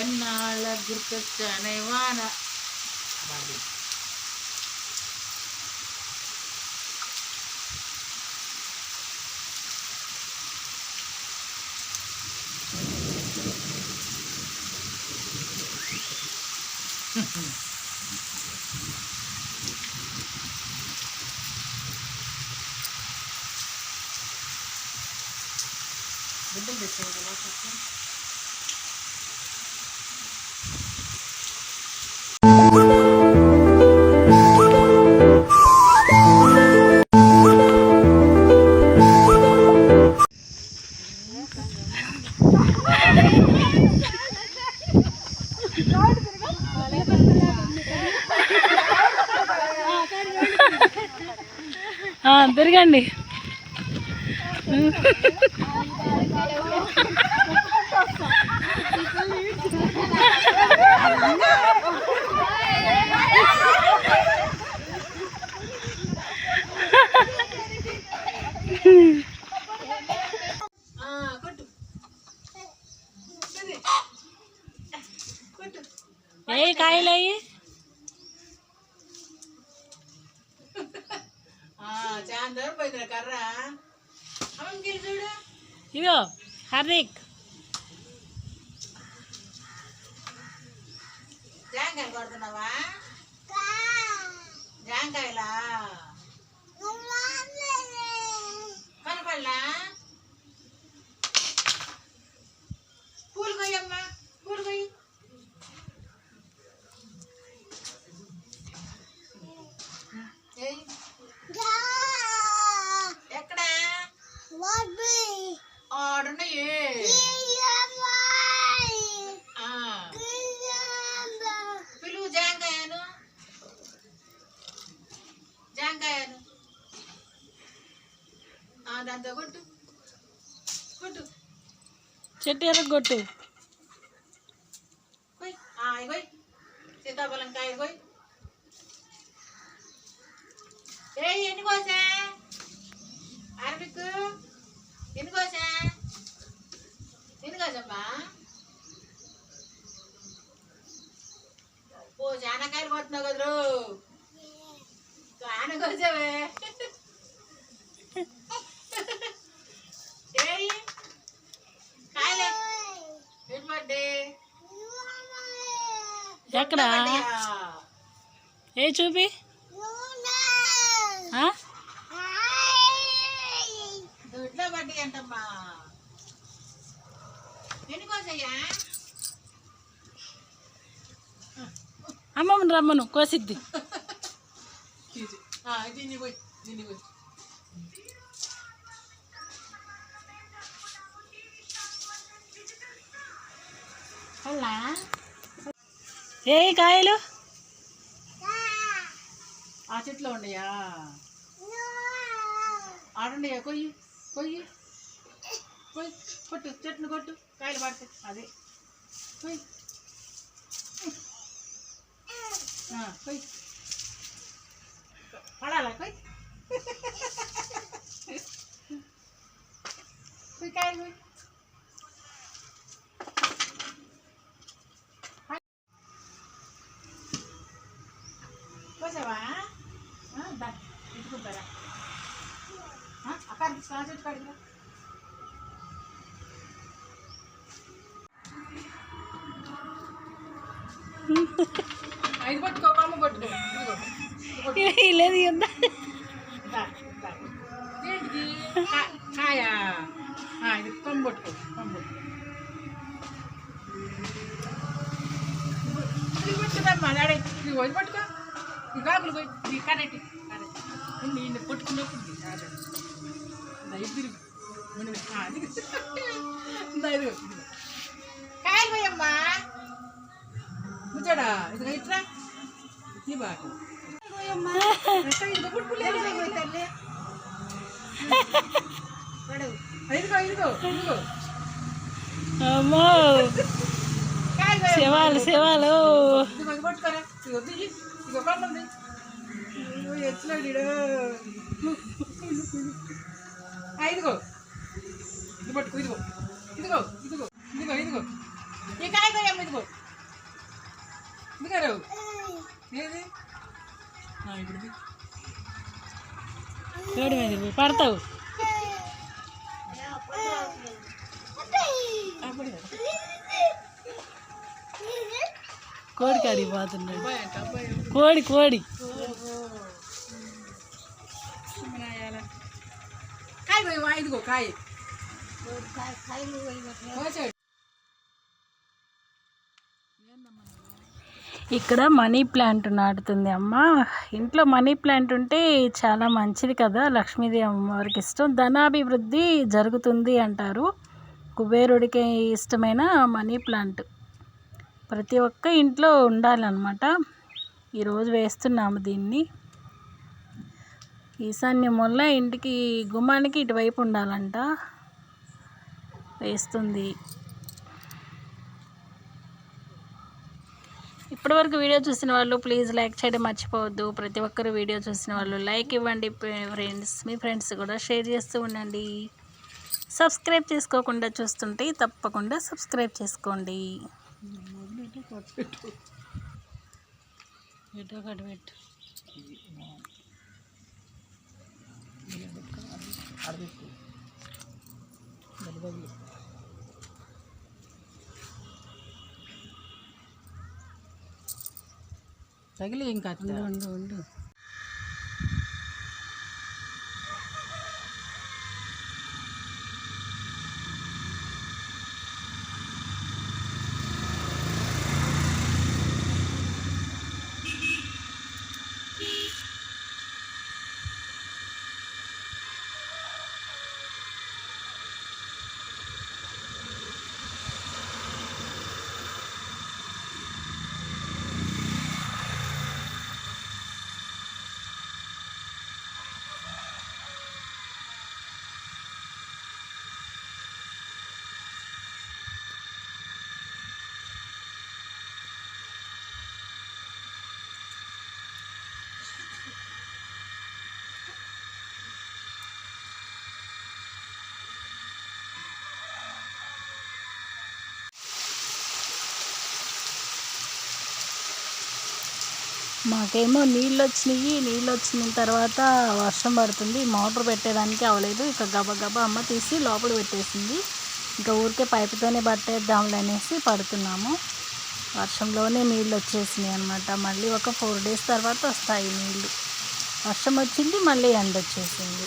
என்னால் குருத்தனைவான Bukan biasanya kalau తిరగండి. ఏ కాయలు అయ్యి. చాలా దూరం పోయిందిరా కర్ర అమ్మకి వెళ్ళి చూడు ఇదిగో హార్దిక్. జాంకాయలు కొడుతున్నావా? జాంకాయలా? కనపడలా? పూలు కొయ్యమ్మా పూలు కొయ్యి దాంతో కొట్టు. కొట్టు. చెట్టు ఎరగొట్టు కొయ్. ఆ, ఇగో కొయ్. సీతాఫలం కాయ కొయ్. ఏ ఎన్ని కోసా? అరబిక్ ఎన్ని కోసా? ఎన్ని కోసమ్మా ఓ చాలా కాయలు కొడుతున్నావు కదరు కోసావే ఎక్కడ? ఏ చూపి? ఆ? దొడ్లో పడ్డి అంటమ్మా. అమ్మమ్మని రమ్మను కోసిద్ది. అలా ఏ కాయలు? ఆ చెట్లో ఉండయా ఆడుండయా కొయ్యి కొయ్యి. కొయ్యి కొట్టు చెట్టును కొట్టు. కాయలు పడితే అదే. కొయ్యి కొయ్యి పడాలా? కొయ్యి కొయ్యి కాయలు కొయ్యి కోసావా ఆ, దా ఇట్టుకుంటారా అక్కడ చెట్టు కాడికి రా. ఐదు పట్టుకో అమ్మ పట్టుకో. లేదు ఇద్దా దా, దా. ఏంటిది? కా- కాయా ఇది కొమ్ము పట్టుకో కొమ్ము పట్టుకో. ఇది పట్టుకో. ఈ గాకులు పోయి కరెక్ట్ కరెక్ట్ నేను పట్టుకున్నప్పుడు కాయలు పోయమ్మా ముచ్చాడా ఇది ఇట్లా ఈ బాగా ఇదిగో పుట్టుకులేదు తల్లి పడు. ఇదిగో ఇదిగో ఇదిగో అమ్మో కాయలు పోయమ్మా. శివాలు శివాలు ఇదిగో ఇది పట్టుకోరా ఇదిగో. ఇది పట్టుకో ఇదిగో. ఇదిగో ఇదిగో ఇదిగో ఇదిగో. ఈ కాయ ఏది? ఇప్పుడు మీద పడతావు? కోడి కాడికి పోతున్నాడు. కోడి కోడి. కాయ ఐదుగో కాయ. ఇక్కడ మనీ ప్లాంట్ నాటుతుంది అమ్మ. ఇంట్లో మనీ ప్లాంట్ ఉంటే చాలా మంచిది కదా. లక్ష్మీదేవి అమ్మవారికి ఇష్టం. ధనాభివృద్ధి జరుగుతుంది అంటారు. కుబేరుడికి ఇష్టమైన మనీ ప్లాంట్. ప్రతి ఒక్క ఇంట్లో ఉండాలన్నమాట. ఈరోజు వేస్తున్నాము దీన్ని. ఈశాన్యం వల్ల ఇంటికి గుమ్మానికి ఇటువైపు ఉండాలంట. వేస్తుంది. ఇప్పటివరకు వీడియో చూసిన వాళ్ళు ప్లీజ్ లైక్ చేయడం మర్చిపోవద్దు. ప్రతి ఒక్కరు వీడియో చూసిన వాళ్ళు లైక్ ఇవ్వండి ఫ్రెండ్స్ మీ ఫ్రెండ్స్ కూడా షేర్ చేస్తూ ఉండండి. సబ్స్క్రైబ్ చేసుకోకుండా చూస్తుంటే తప్పకుండా సబ్స్క్రైబ్ చేసుకోండి. ఒకటి పెట్టు. అడబెట్టు బలి తగిలి ఇంకా ఉండు ఉండు ఉండు. మాకేమో నీళ్ళు వచ్చినాయి నీళ్ళు వచ్చిన తర్వాత వర్షం పడుతుంది. మోటార్ పెట్టేదానికి అవ్వలేదు ఇక గబగబా అమ్మ తీసి లోపల పెట్టేసింది. ఇంకా ఊరికే పైపుతోనే పట్టేద్దాంలే అనేసి పడుతున్నాము. వర్షంలోనే నీళ్ళు వచ్చేసినాయి అనమాట మళ్ళీ ఒక ఫోర్ డేస్ తర్వాత వస్తాయి నీళ్ళు. వర్షం వచ్చింది మళ్ళీ ఎండ వచ్చేసింది